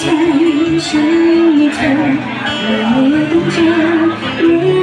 ใจฉันมีเธอ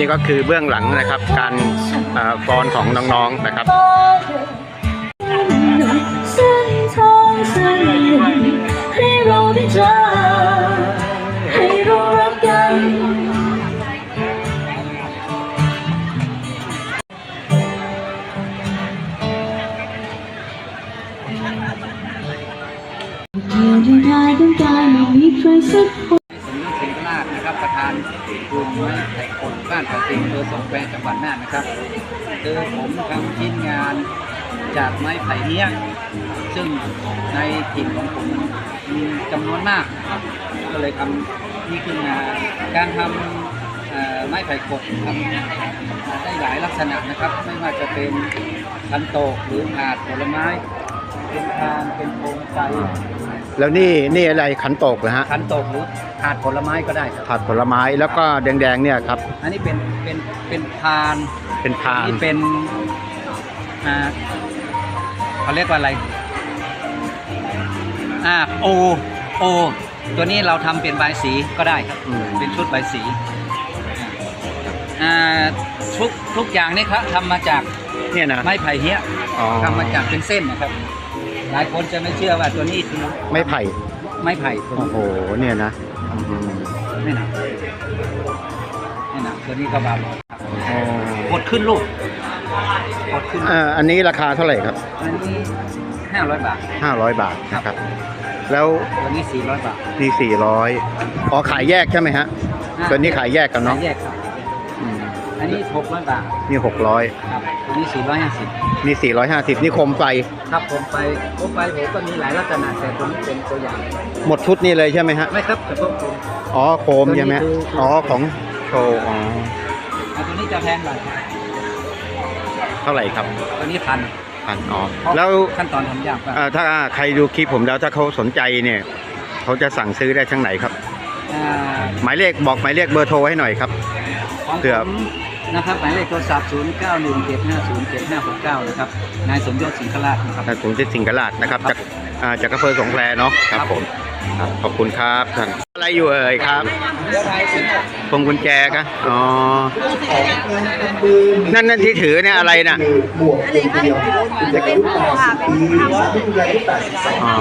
นี่ก็คือเบื้องหลังนะครับการฟออนของน้องๆนะครับ หวัดน่านนะครับคือผมทำชิ้นงานจากไม้ไผ่เนี้ยซึ่งในถิ่นของผมมันมีจำนวนมากนะครับก็เลยทำนี่ขึ้นมาการทำเอ่อไม้ไผ่กดทำได้หลายลักษณะนะครับ ไม่ว่าจะเป็นคันโตกหรืออาดผลไม้เป็นทานเป็นโคมไฟแล้วนี่นี่อะไรขันโตกเหรอฮะคันโตกหรือ อาดผลไม้ก็ได้ครับ ผัดผลไม้แล้วก็แดงๆเนี่ยครับ อันนี้เป็นเป็นเป็นพานเป็นพานนี่เป็นอ่าเขาเรียกว่าอะไรอ่าโอโอตัวนี้เราทำเป็นใบายสีก็ได้ครับ อืม เป็นชุดใบายสีอ่าทุกทุกอย่างนี่ครับทำมาจากเนี่ยนะไม้ไผ่เนี้ยอ๋อทำมาจากเป็นเส้นนะครับ หลายคนจะไม่เชื่อว่าตัวนี้คือไม่ไผ่ไม้ไผ่ตัวโอ้นี้โหเนี่ยนะอืม ไม่หนักไม่หนักตัวนี้ก็เบาอ๋อกดขึ้นลูกกดขึ้นเอ่ออันนี้ราคาเท่าไหร่ครับ อันนี้ห้าร้อยบาท500 บาทนะครับ แล้วตัวนี้สี่ร้อยบาทนี่400อ๋อขายแยกใช่ไหมฮะ ตัวนี้ขายแยกกันเนาะแยกครับอืม อันนี้หกร้อยบาทนี่600ครับตัวนี้สี่ร้อยห้าสิบนี่450นี่โคมไฟ ครับผมไปผมไปผมก็มีหลายลักษณะแต่ตัวนี้เป็นตัวอย่าง หมดชุดนี่เลยใช่ไหมฮะ ไม่ครับแต่พวกผม อ๋อโคมใช่ไหมฮะตัวนี้คือ อ๋อของโชว์อ๋ออันตัวนี้จะแพงหน่อยเท่าไหร่ครับตัวนี้พันพันอ๋อเพราะแล้วขั้นตอนทำยากมากเอ่อถ้าใครดูคลิปผมแล้วถ้าเขาสนใจเนี่ย เขาจะสั่งซื้อได้ทางไหนครับ อ่าหมายเลขบอกหมายเลขเบอร์โทรให้หน่อยครับ ของเผื่ผอ ม นะครับหมายเลขโทรศัพท์ 0 9 1 7 5 0 7 5 6 9 นะครับ นายสมยศสิงคราชนะครับถ้าผมจะสิงห์ราชนะครับ จากอ่าจากอำเภอสงแคลเนาะครับผมครับขอบคุณครับท่านอะไรอยู่เอ่ยครับพวงกุญแจครับอ๋อ นั่นนั่นที่ถือเนี่ยอะไรน่ะบวกเดียวจะเป็นผู้ค่ะเป็นผู้ที่คุณยายอายุ82อ๋อ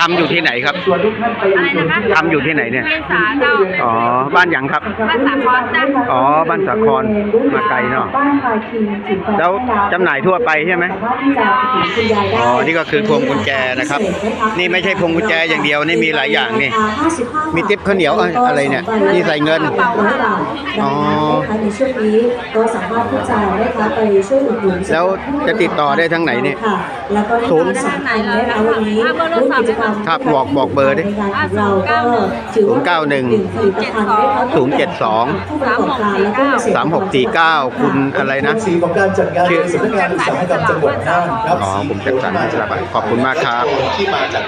ทำอยู่ที่ไหนครับส่วนทุกท่านไปอุดหนุนที่ทำอยู่ที่ไหนเนี่ยเมษาเจ้าอ๋อ บ้านหยังครับ บ้านสาครจ้ะอ๋อ บ้านสาคร มาไกลเนาะบ้านพาคินจิตรแล้วจำหน่ายทั่วไปใช่ไหมสามารถที่จะถึงคุณยายได้อ๋อ นี่ก็คือพวงกุญแจนะครับ นี่ไม่ใช่พวงกุญแจอย่างเดียว นี่มีหลายอย่างนี่ มีติ๊บข้าวเหนียวเอ้ยอะไรเนี่ยนี่ใส่เงินร้อยบาทอ๋อนะคะในช่วงนี้ก็สามารถที่จะได้คะไปช่วยอุดหนุนแล้วจะติดต่อได้ทางไหนเนี่ยค่ะแล้วก็ศูนย์สำคัญนะคะวันนี้ร่วมกิจกรรมครับบอกบอกเบอร์ดิในงานของเราก็ถือว่าศูนย์เก้าหนึ่งผลิตภัณฑ์ได้รับศูนย์เจ็ดสองผู้ประกอบการแล้วก็เกษตรกรสามหกสี่เก้าคุณอะไรนะสีของการจัดงานสำนักงานอุตสาหกรรมจังหวัดน่านครับอ๋อผมจัดสรรให้ครับขอบคุณมากครั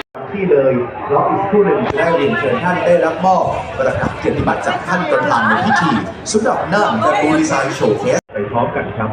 บ ที่เลยรออีกครู่หนึ่งจะได้เรียนเชิญท่านได้รับมอบประกาศเกียรติบัตรจากท่านประธานในพิธีสำหรับน่านและบูดีไซน์โชว์เคสไปพร้อมกันครับ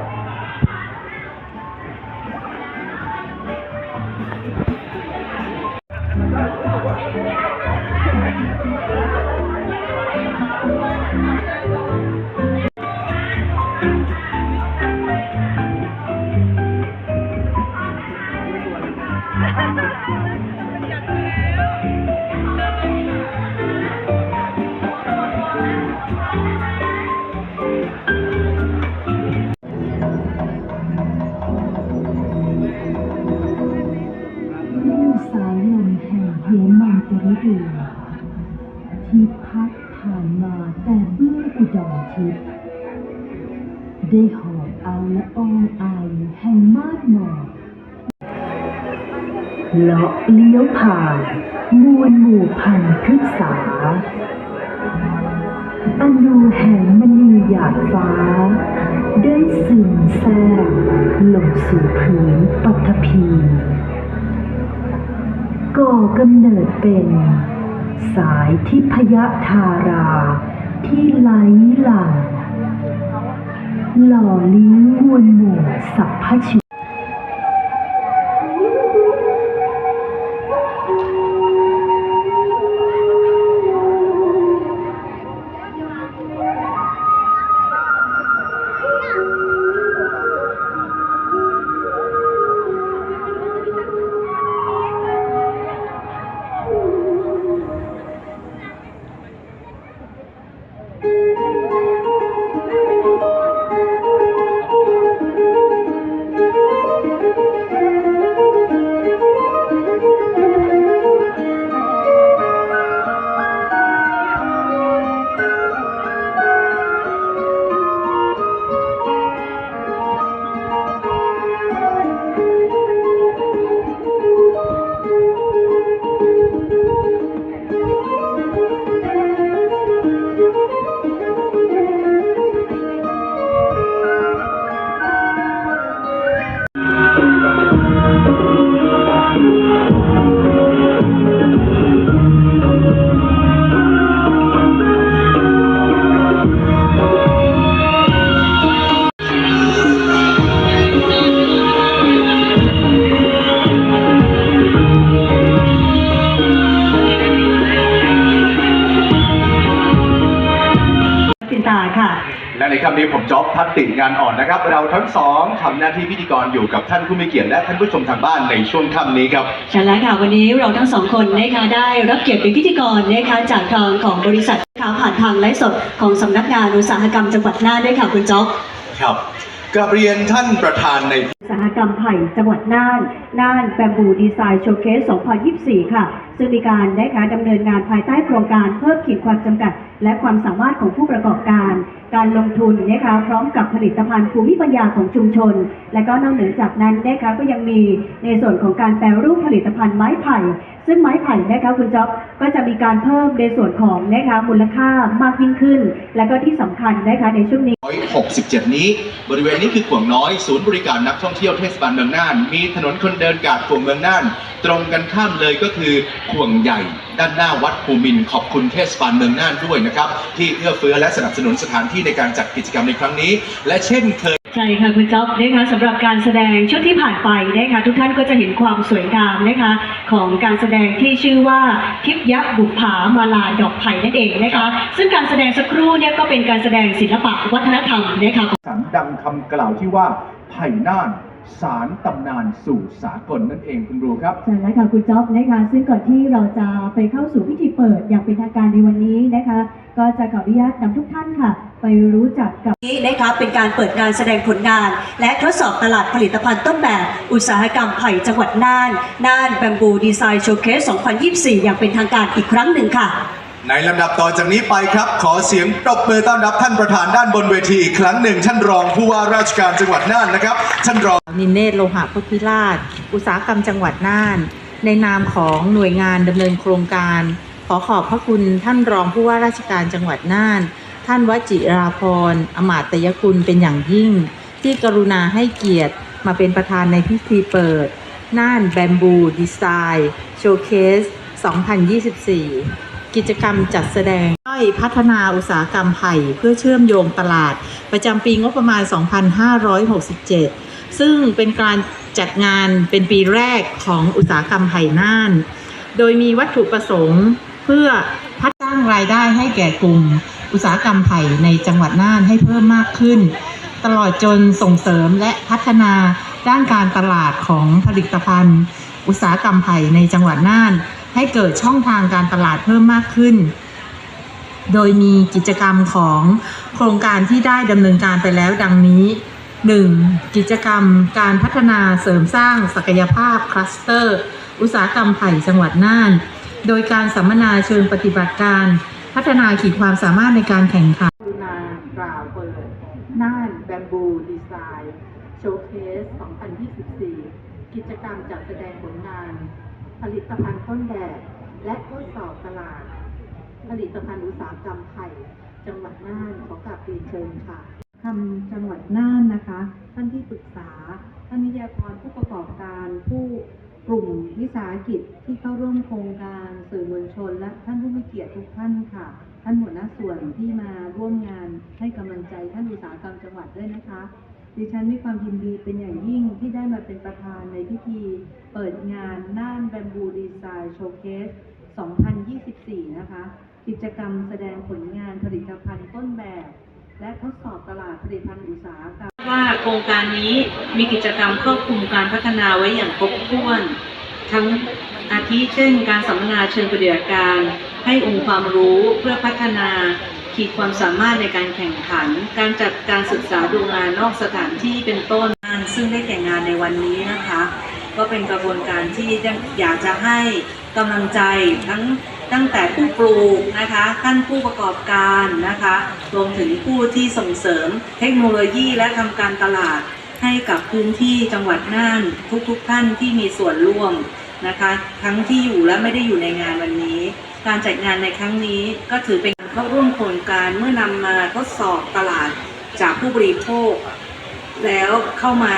ได้หอบเอาละอองไอแห่งมาดหมอกเลาะเลี้ยวผ่านมวลหมู่พันธุ์พฤกษา อนูแห่งมณีหยาดฟ้า ได้ซึมแทรกลงสู่พื้นปัทภีก่อกำเนิดเป็น สายทิพยธาราที่ไหลหลั่ง หล่อเลี้ยงมวลหมู่สรรพชีวิตำนี้ผมจ๊อบทัตติงานอ่อนนะครับ เราทั้งสองทำหน้าที่พิธีกรอยู่กับท่านผู้มีเกียรติและท่านผู้ชมทางบ้านในช่วงค่ำนี้ครับ ใช่แล้วค่ะวันนี้เราทั้งสองคนนะคะได้รับเกียรติเป็นพิธีกรนะคะจากทางของบริษัทข่าวผ่านทางไลฟ์สดของสำนักงานอุตสาหกรรมจังหวัดน่านด้วยค่ะคุณจ๊อบครับกับเรียนท่านประธานในอุตสาหกรรมไผ่จังหวัดน่านน่านแบมบูดีไซน์โชว์เคส 2024 ค่ะ ซึ่งมีการได้การดำเนินงานภายใต้โครงการเพิ่มขีดความจำกัด และความสามารถของผู้ประกอบการ การลงทุนนะคะพร้อมกับผลิตภัณฑ์ภูมิปัญญาของชุมชน และก็นอกเหนือจากนั้นนะคะก็ยังมีในส่วนของการแปรรูปผลิตภัณฑ์ไม้ไผ่ ซึ่งไม้ไผ่นะคะคุณจ๊อบก็จะมีการเพิ่มในส่วนของนะคะมูลค่ามากยิ่งขึ้น และก็ที่สำคัญนะคะในช่วงนี้ 167 นี้ บริเวณนี้คือขวงน้อยศูนย์บริการนักท่องเที่ยวเทศบาลเมืองน่าน มีถนนคนเดินกาดขวงเมืองน่าน ตรงกันข้ามเลยก็คือขวงใหญ่ ด้านหน้าวัดภูมินทร์ขอบคุณเทศบาลเมืองน่านด้วยนะครับ ที่เอื้อเฟื้อและสนับสนุนสถานที่ในการจัดกิจกรรมในครั้งนี้ และเช่นเคย ใช่ค่ะคุณจ๊อบนะคะสำหรับการแสดงช่วงที่ผ่านไปนะคะทุกท่านก็จะเห็นความสวยงามนะคะของการแสดงที่ชื่อว่าทิพยบุปผามาลาดอกไผ่นั่นเองนะคะ ซึ่งการแสดงสักครู่เนี่ยก็เป็นการแสดงศิลปะวัฒนธรรมนะคะ สันดังคำกล่าวที่ว่าไผ่น่าน สารตำนานสู่สากลนั่นเองคุณรูครับ ใช่แล้วค่ะคุณจ๊อบนะคะซึ่งก่อนที่เราจะไปเข้าสู่พิธีเปิดอย่างเป็นทางการในวันนี้นะคะ ก็จะขออนุญาตนำทุกท่านค่ะ ไปรู้จักกับนี้นะคะเป็นการเปิดงานแสดงผลงาน และทดสอบตลาดผลิตภัณฑ์ต้นแบบ อุตสาหกรรมไผ่จังหวัดน่าน น่านแบมบูดีไซน์โชว์เคส 2024 อย่างเป็นทางการอีกครั้งหนึ่งค่ะ ในลำดับต่อจากนี้ไปครับ ขอเสียงปรบมือต้อนรับท่านประธานด้านบนเวทีอีกครั้งหนึ่ง ท่านรองผู้ว่าราชการจังหวัดน่านนะครับ ท่านรองนินเนตโลหะพุทธิราช อุตสาหกรรมจังหวัดน่าน ในนามของหน่วยงานดำเนินโครงการ ขอขอบพระคุณท่านรองผู้ว่าราชการจังหวัดน่าน ท่านวจิราพรอมาตยกุลเป็นอย่างยิ่ง ที่กรุณาให้เกียรติมาเป็นประธานในพิธีเปิดน่านแบมบูดีไซน์โชว์เคส 2024 กิจกรรมจัดแสดงย่อยพัฒนาอุตสาหกรรมไผ่เพื่อเชื่อมโยงตลาด ประจำปีงบประมาณ 2567 ซึ่งเป็นการจัดงานเป็นปีแรกของอุตสาหกรรมไผ่น่าน โดยมีวัตถุประสงค์เพื่อพัฒสร้ารายได้ให้แก่กลุ่ม อุตสาหกรรมไผ่ในจังหวัดน่านให้เพิ่มมากขึ้น ตลอดจนส่งเสริมและพัฒนาด้านการตลาดของผลิตภัณฑ์ อุตสาหกรรมไผ่ในจังหวัดน่าน ให้เกิดช่องทางการตลาดเพิ่มมากขึ้น โดยมีกิจกรรมของโครงการที่ได้ดำเนินการไปแล้วดังนี้ 1. กิจกรรมการพัฒนาเสริมสร้างศักยภาพคลัสเตอร์ อุตสาหกรรมไผ่จังหวัดน่าน โดยการสัมมนาเชิงปฏิบัติการ พัฒนาขีดความสามารถในการแข่งขันกรุณากล่าวเปิดน่านแบมบูดีไซน์โชว์เคส 2024 กิจกรรมจัดแสดงผลงาน ผลิตภัณฑ์ต้นแบบและทดสอบตลาด ผลิตภัณฑ์อุตสาหกรรมไทย จังหวัดน่านขอกราบเรียนเชิญค่ะทำจังหวัดน่านนะคะ ท่านที่ปรึกษา ท่านวิทยากรผู้ประกอบการผู้กลุ่มวิสาหกิจที่เข้าร่วมโครงการสื่อมวลชน และท่านผู้มีเกียรติทุกท่านค่ะ ท่านหัวหน้าส่วนที่มาร่วมงานให้กำลังใจท่านอุตสาหกรรมจังหวัดด้วยนะคะ ดิฉันมีความยินดีเป็นอย่างยิ่งที่ได้มาเป็นประธานในพิธีเปิดงานน่านแบมบูดีไซน์โชว์เคส 2024 นะคะ กิจกรรมแสดงผลงานผลิตภัณฑ์ต้นแบบ และทดสอบตลาดผลิตภัณฑ์อุตสาหกรรมว่าโครงการนี้มีกิจกรรมครอบคลุมการพัฒนาไว้อย่างครบถ้วน ทั้งอาทิเช่น การสัมมนาเชิงปฏิบัติการ ให้องค์ความรู้เพื่อพัฒนา ขีดความสามารถในการแข่งขัน การจัดการศึกษาดูงานนอกสถานที่เป็นต้นงานซึ่งได้แก่งงานในวันนี้นะคะ ก็เป็นกระบวนการที่อยากจะให้กำลังใจทั้งตั้งแต่ผู้ปลูกนะคะท่านผู้ประกอบการนะคะรวมถึงผู้ที่ส่งเสริมเทคโนโลยีและทำการตลาดให้กับพื้นที่จังหวัดน่านทุกๆทท่านที่มีส่วนร่วมนะคะ ทั้งที่อยู่และไม่ได้อยู่ในงานวันนี้ การจัดงานในครั้งนี้ก็ถือเป็น เข้าร่วมโครงการเมื่อนำมาทดสอบตลาดจากผู้บริโภค แล้วเข้ามา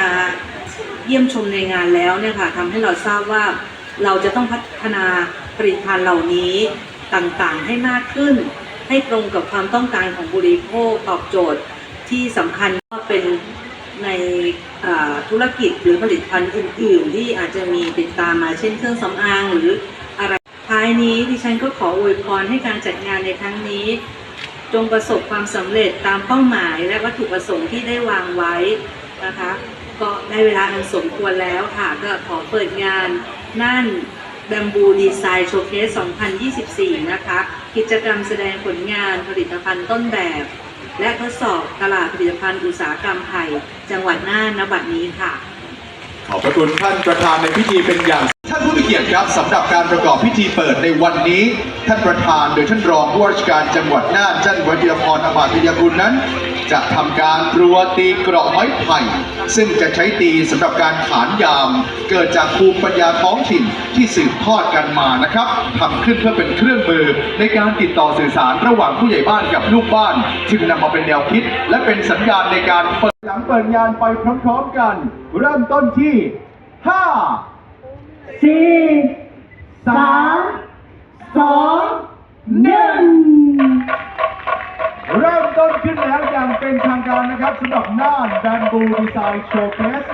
เยี่ยมชมในงานแล้วเนี่ยค่ะทำให้เราทราบว่าเราจะต้องพัฒนาผลิตภัณฑ์เหล่านี้ต่างๆ ให้มากขึ้น ให้ตรงกับความต้องการของบริโภคตอบโจทย์ที่สำคัญก็เป็นในธุรกิจหรือผลิตภัณฑ์อื่น ๆ ที่อาจจะมีติดตามมาเช่นเครื่องสำอางหรือ ท้ายนี้ดิฉันก็ขออวยพรให้การจัดงานในครั้งนี้ จงประสบความสำเร็จตามเป้าหมายและวัตถุประสงค์ที่ได้วางไว้นะคะ ก็ได้เวลาอันสมควรแล้วค่ะ ก็ขอเปิดงานน่านแบมบูดีไซน์โชว์เคส 2024 นะคะ กิจกรรมแสดงผลงานผลิตภัณฑ์ต้นแบบ และทดสอบตลาดผลิตภัณฑ์อุตสาหกรรมไทยจังหวัดน่านณบัดนี้ค่ะ ขอบพระคุณท่านประธานในพิธีเป็นอย่าง ท่านผู้มีเกียรติครับสำหรับการประกอบพิธีเปิดในวันนี้ ท่านประธานโดยท่านรองผู้ว่าราชการจังหวัดน่านท่านวัชิรพรอมาตยกุลนั้น จะทำการครัวตีกรอบไม้ไผ่ซึ่งจะใช้ตีสำหรับการขานยาม เกิดจากภูมิปัญญาท้องถิ่นที่สืบทอดกันมานะครับทำขึ้นเพื่อเป็นเครื่องมือในการติดต่อสื่อสารระหว่างผู้ใหญ่บ้านกับลูกบ้าน จึงนำมาเป็นแนวคิด และเป็นสัญญาณในการเปิดหลังเปิดงานไปพร้อมๆกัน เริ่มต้นที่ 5 4 3 2 สำหรับน่านแบมบูดีไซน์โชว์เคส2024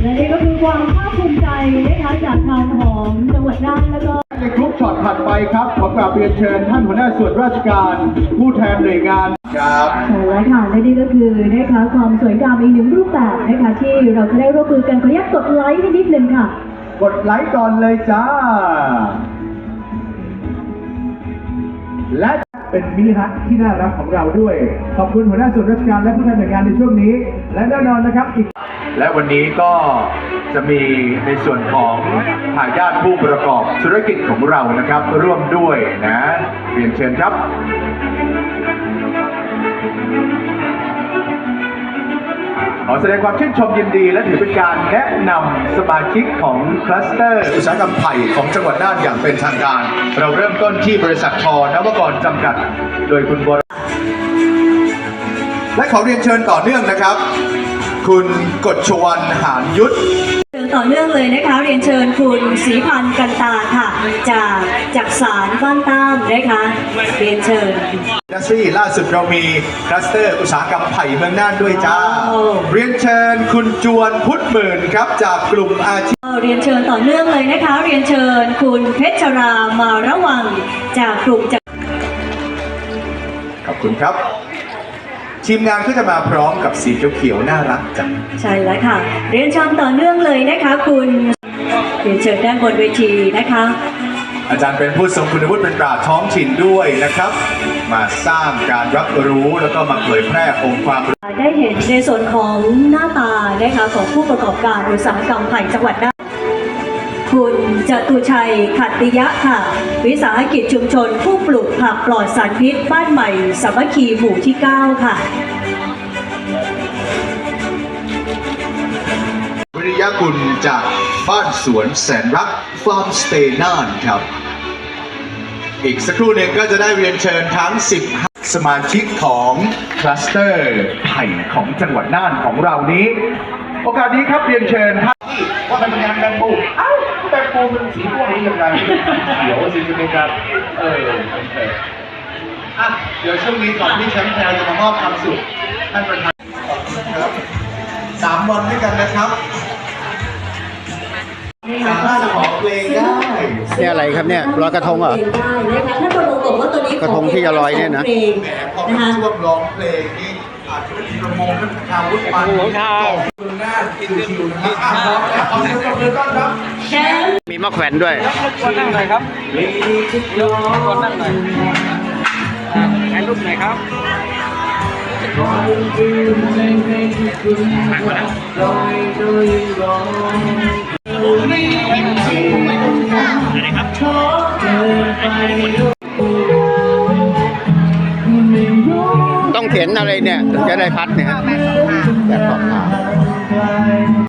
และนี่ก็คือความภาคภูมิใจนะคะจากทางของจังหวัดน่านแล้วก็ในกรุ๊ปช็อตถัดไปครับขอกราบเรียนเชิญท่านหัวหน้าส่วนราชการ ผู้แทนหน่วยงานครับใช่แล้วค่ะและนี่ก็คือนะคะความสวยงามอีกหนึ่งรูปแบบนะคะที่เราจะได้ร่วมมือกันขออนุญาตกดไลค์ให้นิดนึงค่ะ กดไลค์ก่อนเลยจ้าและ เป็นมินิฮัทที่น่ารักของเราด้วย ขอบคุณหัวหน้าส่วนราชการและผู้แทนหน่วยงานในช่วงนี้ และแน่นอนนะครับอีก และวันนี้ก็จะมีในส่วนของทายาทผู้ประกอบธุรกิจของเรานะครับ ร่วมด้วยนะเรียนเชิญครับ ขอแสดงความชื่นชมยินดี และถือเป็นการแนะนำสมาชิกของคลัสเตอร์อุตสาหกรรมไผ่ของจังหวัดน่านอย่างเป็นทางการ เราเริ่มต้นที่บริษัททอนวกรจำกัด โดยคุณบรและขอเรียนเชิญต่อเนื่องนะครับ คุณกฎชวันหานยุทธ ต่อเนื่องเลยนะคะ เรียนเชิญคุณศรีพันธ์กันตาค่ะ จากจากสารบ้านต้ามนะคะเรียนเชิญ ดัสซี่ล่าสุดเรามีคลัสเตอร์อุตสาหกรรมไผ่เมืองน่านด้วยจ้า ว้าว เรียนเชิญคุณจวนพุทธหมื่นครับจากกลุ่มอาชีพ เรียนเชิญต่อเนื่องเลยนะคะ เรียนเชิญคุณเพชรรามาระวังจากกลุ่มจาก ขอบคุณครับ ทีมงานก็จะมาพร้อมกับสีเขียวๆน่ารักจังใช่แล้วค่ะ เรียนเชิญต่อเนื่องเลยนะคะ คุณเรียนเชิญด้านบนเวทีนะคะ อาจารย์เป็นผู้ทรงคุณวุฒิเป็นปราชญ์ท้องถิ่นด้วยนะครับ มาสร้างการรับรู้แล้วก็มาเผยแพร่องค์ความรู้ได้เห็นในส่วนของหน้าตานะคะของผู้ประกอบการอุตสาหกรรมไผ่จังหวัดน่าน คุณจตุชัยขัตติยะค่ะ วิสาหกิจชุมชน ผู้ปลูกผักปลอดสารพิษบ้านใหม่สามัคคีหมู่ที่ 9 ค่ะวิริยะกุลจากบ้านสวนแสนรักฟาร์มสเตย์น่านครับ อีกสักครู่หนึ่งก็จะได้เรียนเชิญทั้ง 10สมาชิกของคลัสเตอร์ไผ่ของจังหวัดน่านของเรานี้ โอกาสนี้ครับเรียนเชิญท่านที่ว่าเป็นงานแบงปู เอ้าแบงปูมันสีม่วงนี้ยังไงเดี๋ยวสิจะเป็นการเออโอเคอะเดี๋ยวช่วงนี้ก่อนที่แชมป์แพรจะมามอบความสุขท่านประธานขอบคุณครับสามวันด้วยกันนะครับสามารถขอเพลงได้เนี่ยอะไรครับเนี่ยลอยกระทงเหรอได้นะคะท่านประบอกว่าตัวนี้กระทงที่จะลอยเนี่ยนะเพลงแหมพอนะคะช่วงร้องเพลงนี่อาจจะ ประมงเป็นชาววุฒิมันของชาวเมืองหน่านชิวๆนะครับอะพร้อมแล้วขอเสียงปรบมือต้อนรับแชมป์มีมะแขวนด้วยรบกวนนั่งหน่อยครับรบกวนนั่งหน่อยอ่าถ่ายรูปหน่อยครับต้องเขียนอะไร อะไรเนี่ยถึงจะได้พัดเนี่ยแบบสองขา